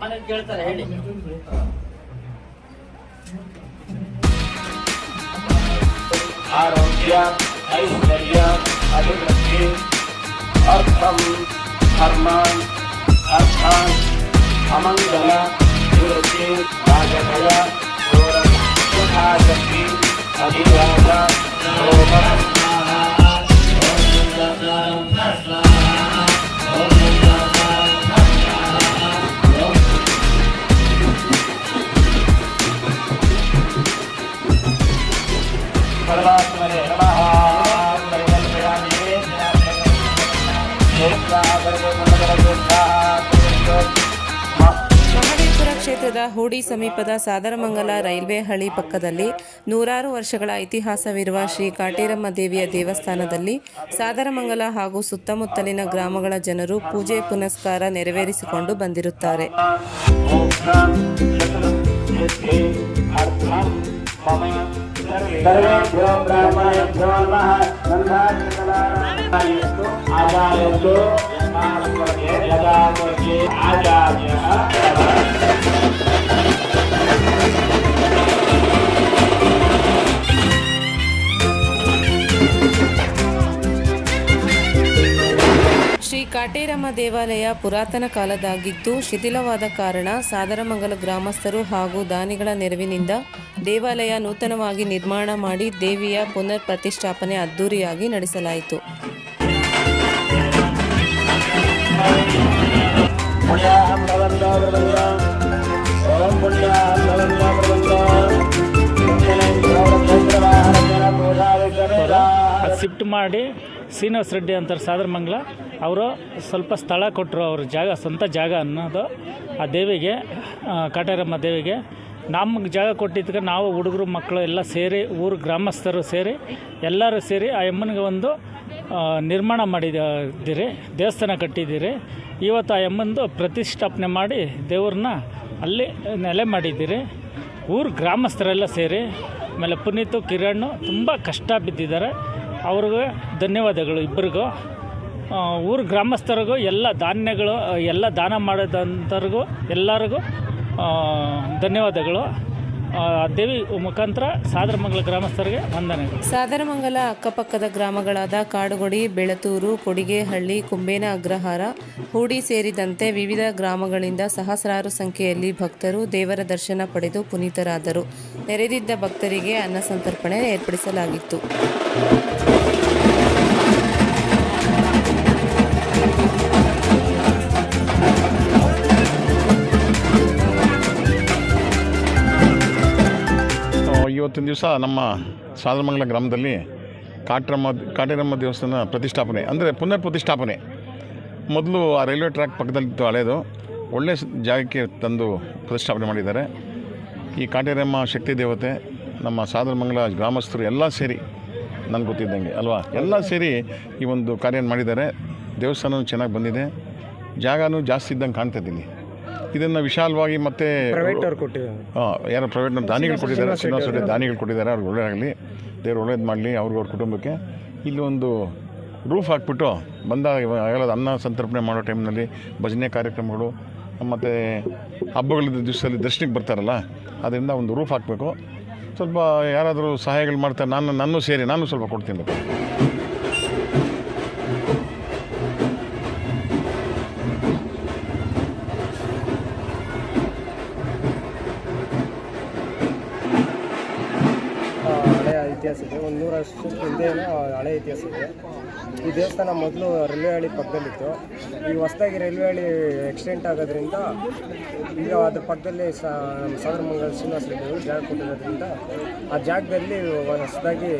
ಮನೇಲಿ ಕೇಳ್ತಾರೆ ಹೇಳಿ ಆರೋಗ್ಯ ಐಶ್ವರ್ಯ ಅಭಿವೃದ್ಧಿ ಅರ್ಥಂ ಧರ್ಮಾನ್ ಅರ್ಥಾನ್ ಅಮಂಗಲ ನಿವೃತ್ತಿ ರಾಜಕಯ ಯಥಾಶಕ್ತಿ ಅಧಿರಾಜ ರೋಗ ಕ್ಷೇತ್ರದ ಹೂಡಿ ಸಮೀಪದ ಸಾದರಮಂಗಲ ರೈಲ್ವೆ ಹಳಿ ಪಕ್ಕದಲ್ಲಿ ನೂರಾರು ವರ್ಷಗಳ ಇತಿಹಾಸವಿರುವ ಶ್ರೀ ಕಾಟೀರಮ್ಮ ದೇವಿಯ ದೇವಸ್ಥಾನದಲ್ಲಿ ಸಾದರಮಂಗಲ ಹಾಗೂ ಸುತ್ತಮುತ್ತಲಿನ ಗ್ರಾಮಗಳ ಜನರು ಪೂಜೆ ಪುನಸ್ಕಾರ ನೆರವೇರಿಸಿಕೊಂಡು ಬಂದಿರುತ್ತಾರೆ. सर्वेभ्यो ब्राह्मणेभ्यो नमः गन्धाचकलारायस्तु आदायस्तु ಕಾಟೇರಮ್ಮ ದೇವಾಲಯ ಪುರಾತನ ಕಾಲದಾಗಿದ್ದು ಶಿಥಿಲವಾದ ಕಾರಣ ಸಾದರಮಂಗಲ ಗ್ರಾಮಸ್ಥರು ಹಾಗೂ ದಾನಿಗಳ ನೆರವಿನಿಂದ ದೇವಾಲಯ ನೂತನವಾಗಿ ನಿರ್ಮಾಣ ಮಾಡಿ ದೇವಿಯ ಪುನರ್ ಪ್ರತಿಷ್ಠಾಪನೆ ಅದ್ದೂರಿಯಾಗಿ ನಡೆಸಲಾಯಿತು ಶಿಫ್ಟ್ ಮಾಡಿ ಶ್ರೀನಿವಾಸ ರೆಡ್ಡಿ ಅಂತಾರೆ ಸಾದರಮಂಗಲ. ಅವರು ಸ್ವಲ್ಪ ಸ್ಥಳ ಕೊಟ್ಟರು ಅವ್ರ ಜಾಗ, ಸ್ವಂತ ಜಾಗ ಅನ್ನೋದು ಆ ದೇವಿಗೆ ಕಾಟಾರಮ್ಮ ದೇವಿಗೆ. ನಮ್ಗೆ ಜಾಗ ಕೊಟ್ಟಿದ್ದಕ್ಕೆ ನಾವು ಹುಡುಗರು, ಮಕ್ಕಳು ಎಲ್ಲ ಸೇರಿ, ಊರು ಗ್ರಾಮಸ್ಥರು ಸೇರಿ, ಎಲ್ಲರೂ ಸೇರಿ ಆ ಅಮ್ಮನಿಗೆ ಒಂದು ನಿರ್ಮಾಣ ಮಾಡಿದ್ದೀರಿ ದೇವಸ್ಥಾನ ಕಟ್ಟಿದ್ದೀರಿ ಇವತ್ತು ಆ ಅಮ್ಮಂದು ಪ್ರತಿಷ್ಠಾಪನೆ ಮಾಡಿ ದೇವ್ರನ್ನ ಅಲ್ಲಿ ನೆಲೆ ಮಾಡಿದ್ದೀರಿ ಊರು ಗ್ರಾಮಸ್ಥರೆಲ್ಲ ಸೇರಿ, ಆಮೇಲೆ ಪುನೀತು ಕಿರಣ್ ತುಂಬ ಕಷ್ಟ ಬಿದ್ದಿದ್ದಾರೆ. ಅವ್ರಿಗೆ ಧನ್ಯವಾದಗಳು ಇಬ್ಬರಿಗೂ. ಊರು ಗ್ರಾಮಸ್ಥರಿಗೂ, ಎಲ್ಲ ಧಾನ್ಯಗಳು ಎಲ್ಲ ದಾನ ಮಾಡಿದಂಥವ್ರಿಗೂ ಎಲ್ಲರಿಗೂ ಧನ್ಯವಾದಗಳು. ದೇವಿ ಮುಖಾಂತರ ಸಾದರಮಂಗಲ ಗ್ರಾಮಸ್ಥರಿಗೆ ವಂದನೆಗಳು. ಸಾದರಮಂಗಲ ಅಕ್ಕಪಕ್ಕದ ಗ್ರಾಮಗಳಾದ ಕಾಡುಗೊಡಿ, ಬೆಳತೂರು, ಕೊಡಿಗೆಹಳ್ಳಿ, ಕುಂಬೇನ ಅಗ್ರಹಾರ, ಹೂಡಿ ಸೇರಿದಂತೆ ವಿವಿಧ ಗ್ರಾಮಗಳಿಂದ ಸಹಸ್ರಾರು ಸಂಖ್ಯೆಯಲ್ಲಿ ಭಕ್ತರು ದೇವರ ದರ್ಶನ ಪಡೆದು ಪುನೀತರಾದರು. ನೆರೆದಿದ್ದ ಭಕ್ತರಿಗೆ ಅನ್ನ ಸಂತರ್ಪಣೆ ಏರ್ಪಡಿಸಲಾಗಿತ್ತು. ಆ, ಇವತ್ತಿನ ದಿವಸ ನಮ್ಮ ಸಾದರಮಂಗಲ ಗ್ರಾಮದಲ್ಲಿ ಕಾಟರಮ್ಮ ಕಾಟೇರಮ್ಮ ದೇವಸ್ಥಾನ ಪ್ರತಿಷ್ಠಾಪನೆ ಅಂದರೆ ಪುನರ್ ಪ್ರತಿಷ್ಠಾಪನೆ ಮೊದಲು ಆ ರೈಲ್ವೆ ಟ್ರ್ಯಾಕ್ ಪಕ್ಕದಲ್ಲಿತ್ತು ಹಳೆಯದು ಒಳ್ಳೆಯ ಜಾಗಕ್ಕೆ ತಂದು ಪ್ರತಿಷ್ಠಾಪನೆ ಮಾಡಿದ್ದಾರೆ. ಈ ಕಾಟೇರಮ್ಮ ಶಕ್ತಿ ದೇವತೆ ನಮ್ಮ ಸಾದರಮಂಗಲ ಗ್ರಾಮಸ್ಥರು ಎಲ್ಲ ಸೇರಿ ನನಗೆ ಗೊತ್ತಿದ್ದಂಗೆ ಅಲ್ವಾ? ಎಲ್ಲ ಸೇರಿ ಈ ಒಂದು ಕಾರ್ಯ ಮಾಡಿದ್ದಾರೆ. ದೇವಸ್ಥಾನವೂ ಚೆನ್ನಾಗಿ ಬಂದಿದೆ. ಜಾಗನೂ ಜಾಸ್ತಿ ಇದ್ದಂಗೆ ಕಾಣ್ತಾ ಇಲ್ಲಿ ಇದನ್ನು ವಿಶಾಲವಾಗಿ ಮತ್ತೆ ಹಾಂ ಯಾರೋ ಪ್ರೈವೇಟ್ ದಾನಿಗಳು ಕೊಟ್ಟಿದ್ದಾರೆ ಶ್ರೀನಿವಾಸ ರೆಡ್ಡಿ ದಾನಿಗಳು ಕೊಟ್ಟಿದ್ದಾರೆ ಅವ್ರಿಗೆ ಒಳ್ಳೇದಾಗಲಿ ದೇವ್ರು ಒಳ್ಳೇದು ಮಾಡಲಿ ಅವ್ರಿಗೆ ಅವ್ರ ಕುಟುಂಬಕ್ಕೆ. ಇಲ್ಲಿ ಒಂದು ರೂಫ್ ಹಾಕ್ಬಿಟ್ಟು ಬಂದಾಗ ಆಗಲ್ಲ ಅನ್ನ ಸಂತರ್ಪಣೆ ಮಾಡೋ ಟೈಮ್ನಲ್ಲಿ ಭಜನೆ ಕಾರ್ಯಕ್ರಮಗಳು ಮತ್ತು ಹಬ್ಬಗಳ ದಿವಸದಲ್ಲಿ ದರ್ಶನಕ್ಕೆ ಬರ್ತಾರಲ್ಲ ಅದರಿಂದ ಒಂದು ರೂಫ್ ಹಾಕಬೇಕು. ಸ್ವಲ್ಪ ಯಾರಾದರೂ ಸಹಾಯಗಳು ಮಾಡ್ತಾರೆ ನಾನು ನಾನು ಸೇರಿ ನಾನು ಸ್ವಲ್ಪ ಕೊಡ್ತೀನಿ. ಇತಿಹಾಸ ಇದೆ. ಒಂದು ನೂರು ವರ್ಷದ ಹಿಂದೆ ಹಳೆ ಇತಿಹಾಸ ಇದೆ. ಈ ದೇವಸ್ಥಾನ ಮೊದಲು ರೈಲ್ವೆ ಹಳಿ ಪಕ್ಕದಲ್ಲಿತ್ತು. ಈ ಹೊಸದಾಗಿ ರೈಲ್ವೆ ಹಳಿ ಎಕ್ಸಿಡೆಂಟ್ ಆಗೋದ್ರಿಂದ ಈಗ ಅದ್ರ ಪಕ್ಕದಲ್ಲಿ ಸಾಗರ ಮಂಗಲ ಶ್ರೀನಿವಾಸ ಜಾಗ ಕೊಟ್ಟಿರೋದ್ರಿಂದ ಆ ಜಾಗದಲ್ಲಿ ಹೊಸದಾಗಿ